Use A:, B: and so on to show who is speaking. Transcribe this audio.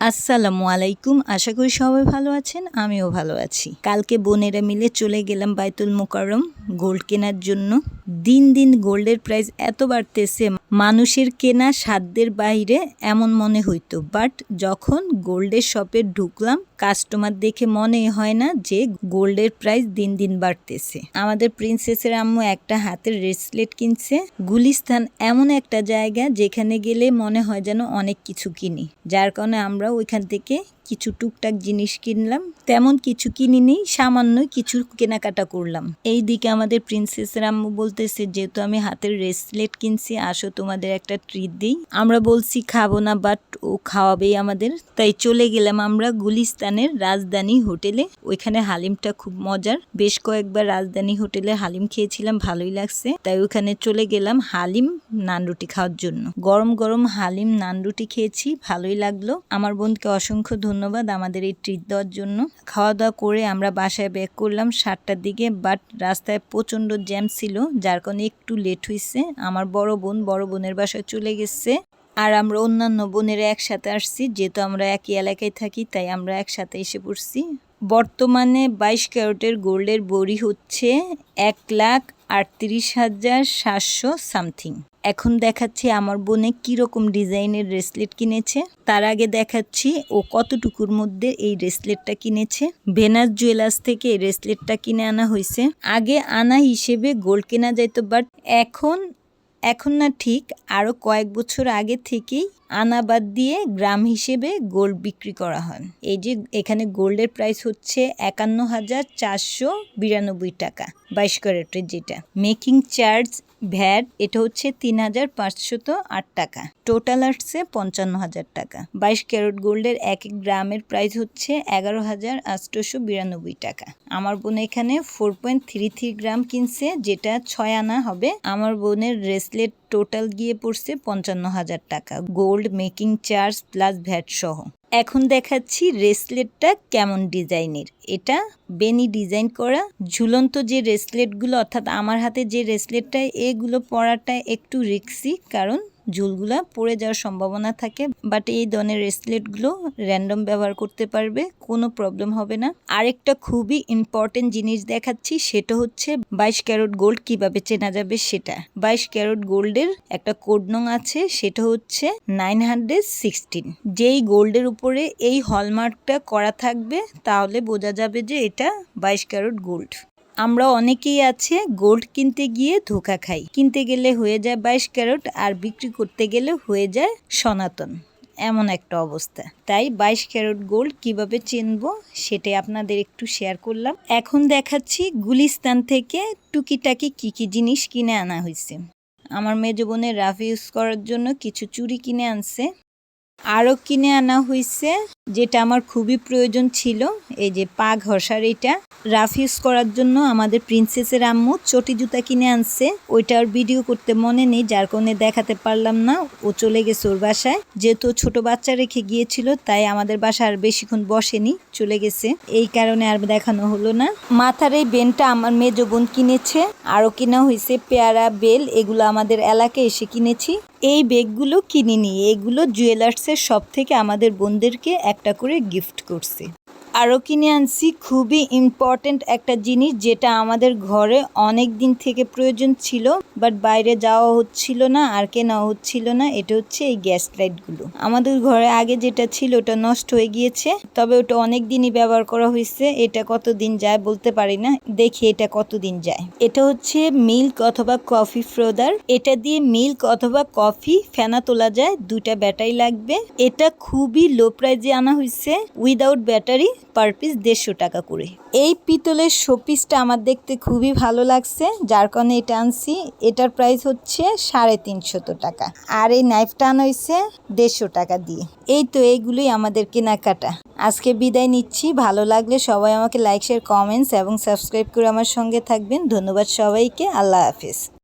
A: আসসালামু আলাইকুম। আশা করি সবাই ভালো আছেন, আমিও ভালো আছি। কালকে বোনেরা মিলে চলে গেলাম বাইতুল মোকাররম গোল্ড কেনার জন্য। দিন দিন গোল্ডের প্রাইস এত বাড়তেছে, মানুষের কেনা সাধ্যের বাইরে এমন মনে হইতো। বাট যখন গোল্ডের শপে ঢুকলাম, কাস্টমার দেখে মনে হয় না যে গোল্ডের প্রাইস দিন দিন বাড়তেছে। আমাদের প্রিন্সেসের আম্মু একটা হাতের রেসলেট কিনছে। গুলিস্তান এমন একটা জায়গা যেখানে গেলে মনে হয় যেন অনেক কিছু কিনি। যার কারণে আমরা ওইখান থেকে কিছু টুকটাক জিনিস কিনলাম, তেমন কিছু কিনিনি সামান্যই কিছু কেনাকাটা করলাম। এই দিকে আমাদের প্রিন্সেস আম্মু বলতেছে, যেহেতু আমি হাতের রেসলেট কিনছি, আসো তোমাদের একটা ট্রিট দিই। আমরা বলছি, খাব না, বাট ও খাওয়াবেই আমাদের। তাই চলে গেলাম আমরা গুলিস্তানের রাজধানী হোটেলে। ওইখানে হালিমটা খুব মজার। বেশ কয়েকবার রাজধানী হোটেলে হালিম খেয়েছিলাম, ভালোই লাগছে। তাই ওখানে চলে গেলাম হালিম নান রুটি খাওয়ার জন্য। গরম গরম হালিম নান রুটি খেয়েছি, ভালোই লাগল। আমার বোনকে অসংখ্য ধন্যবাদ। আমাদের এই ট্রিট দেওয়ার জন্য। খাওয়া দাওয়া করে আমরা বাসায় ব্যাক করলাম, সাতটার দিকে বাট রাস্তায় প্রচণ্ড জ্যাম ছিল, যার কারণে একটু লেট হয়েছে আমার বড় বোন, বড় বোনের বাসায় চলে গেছে, আর আমরা অন্যান্য বোনেরা একসাথে আসছি, যেহেতু আমরা একই এলাকায় থাকি, তাই আমরা একসাথে এসে পড়ছি। বর্তমানে বাইশ ক্যারেটের গোল্ডের বড়ি হচ্ছে এক লাখ আটত্রিশ হাজার সাতশো সামথিং। এখন দেখাচ্ছি আমার বোনে কীরকম ডিজাইনের ব্রেসলেট কিনেছে। তার আগে দেখাচ্ছি ও কতটুকুর মধ্যে এই ব্রেসলেটটা কিনেছে। ভেনাস জুয়েলার্স থেকে এই ব্রেসলেটটা কিনে আনা হয়েছে। আগে আনা হিসেবে গোল্ড কেনা যাইতো, বাট এখন এখন না ঠিক আরও কয়েক বছর আগে থেকেই আনাবাদ দিয়ে গ্রাম হিসেবে গোল্ড বিক্রি করা হয়। এই যে এখানে গোল্ডের প্রাইস হচ্ছে একান্ন হাজার চারশো বিরানব্বই টাকা, বাইশ ক্যারেটের যেটা। মেকিং চার্জ ভ্যাট, এটা হচ্ছে তিন হাজার পাঁচশত আট টাকা। টোটাল আসছে পঞ্চান্ন হাজার টাকা। বাইশ ক্যারেট গোল্ডের এক এক গ্রামের প্রাইস হচ্ছে এগারো হাজার আটশোশো বিরানব্বই টাকা। আমার বোন এখানে four point three three gram কিনছে, যেটা ছয় আনা হবে। আমার বোনের ব্রেসলেট টোটাল গিয়ে পড়ছে পঞ্চান্ন হাজার টাকা। Gold making charge plus VAT সহ। এখন দেখাচ্ছি রেসলেটটা কেমন ডিজাইনের। এটা বেনি ডিজাইন করা। ঝুলন্ত যে রেসলেটগুলো, অর্থাৎ আমার হাতে যে রেসলেটটা, এগুলো পরাটা একটু রিক্সি, কারণ ঝুলগুলা পড়ে যাওয়ার সম্ভাবনা থাকে বাট এই ধরনের রেসলেটগুলো র্যান্ডম ব্যবহার করতে পারবে, কোনো প্রবলেম হবে না। আরেকটা খুবই ইম্পর্টেন্ট জিনিস দেখাচ্ছি, সেটা হচ্ছে বাইশ ক্যারোট গোল্ড কীভাবে চেনা যাবে সেটা। বাইশ ক্যারোট গোল্ডের একটা কোড নং আছে, সেটা হচ্ছে নাইন হান্ড্রেড সিক্সটিন যেই গোল্ডের উপরে এই হলমার্কটা করা থাকবে, তাহলে বোঝা যাবে যে এটা বাইশ ক্যারোট গোল্ড আমরা অনেকেই আছে গোল্ড কিনতে গিয়ে ধোকা খাই। কিনতে গেলে হয়ে যায় বাইশ ক্যারট আর বিক্রি করতে গেলে হয়ে যায় সনাতন। এমন একটা অবস্থা। তাই বাইশ ক্যারট গোল্ড কীভাবে চিনব সেটাই আপনাদের একটু শেয়ার করলাম। এখন দেখাচ্ছি গুলিস্তান থেকে টুকিটাকি কি কি জিনিস কিনে আনা হয়েছে আমার মেজ বোনের রাফ ইউজ করার জন্য কিছু চুড়ি কিনে আনছে। আরও কিনে আনা হয়েছে যেটা আমার খুবই প্রয়োজন ছিল, এই যে পা ঘষার এটা। রাফ ইউজ করার জন্য আমাদের প্রিন্সেসের আম্মু চটি জুতা কিনে আনছে। ওইটার ভিডিও করতে মনে নেই, যার কারণে দেখাতে পারলাম না। ও চলে গেছে ওর বাসায়। যেহেতু ছোট বাচ্চা রেখে গিয়েছিল, তাই আমাদের বাসা আর বেশিক্ষণ বসেনি, চলে গেছে। এই কারণে আর দেখানো হলো না। মাথার এই বেনটা আমার মেজ বোন কিনেছে। আরও কিনা হয়েছে পেয়ারা, বেল, এগুলো আমাদের এলাকায় এসে কিনেছি। এই বেগগুলো কিনিনি এগুলো জুয়েলার্সের সব থেকে আমাদের বোনদেরকে একটা করে গিফট করছে। আরও কিনে আনছি খুবই ইম্পর্ট্যান্ট একটা জিনিস যেটা আমাদের ঘরে অনেক দিন থেকে প্রয়োজন ছিল বাট বাইরে যাওয়া হচ্ছিল না, আর কেনা হচ্ছিল না, এটা হচ্ছে এই গ্যাস লাইটগুলো। আমাদের ঘরে আগে যেটা ছিল ওটা নষ্ট হয়ে গিয়েছে, তবে ওটা অনেক দিনই ব্যবহার করা হয়েছে, এটা কতদিন যায় বলতে পারি না, দেখি এটা কতদিন যায়। এটা হচ্ছে মিল্ক অথবা কফি ফ্রোদার এটা দিয়ে মিল্ক অথবা কফি ফেনা তোলা যায় দুটা ব্যাটারি লাগবে। এটা খুবই লো প্রাইজে আনা হয়েছে উইদাউট ব্যাটারি পার পিস দেড়শো টাকা করে। এই পিতলের শোপিসটা আমার দেখতে খুবই ভালো লাগছে, যার কারণে এটা আনছি। এটার প্রাইস হচ্ছে সাড়ে তিনশত টাকা। আর এই নাইফটা আনা হয়েছে দেড়শো টাকা দিয়ে। এই তো এইগুলোই আমাদের কেনাকাটা। আজকে বিদায় নিচ্ছি। ভালো লাগলে সবাই আমাকে লাইক শেয়ার কমেন্টস এবং সাবস্ক্রাইব করে আমার সঙ্গে থাকবেন। ধন্যবাদ সবাইকে। আল্লাহ হাফিজ।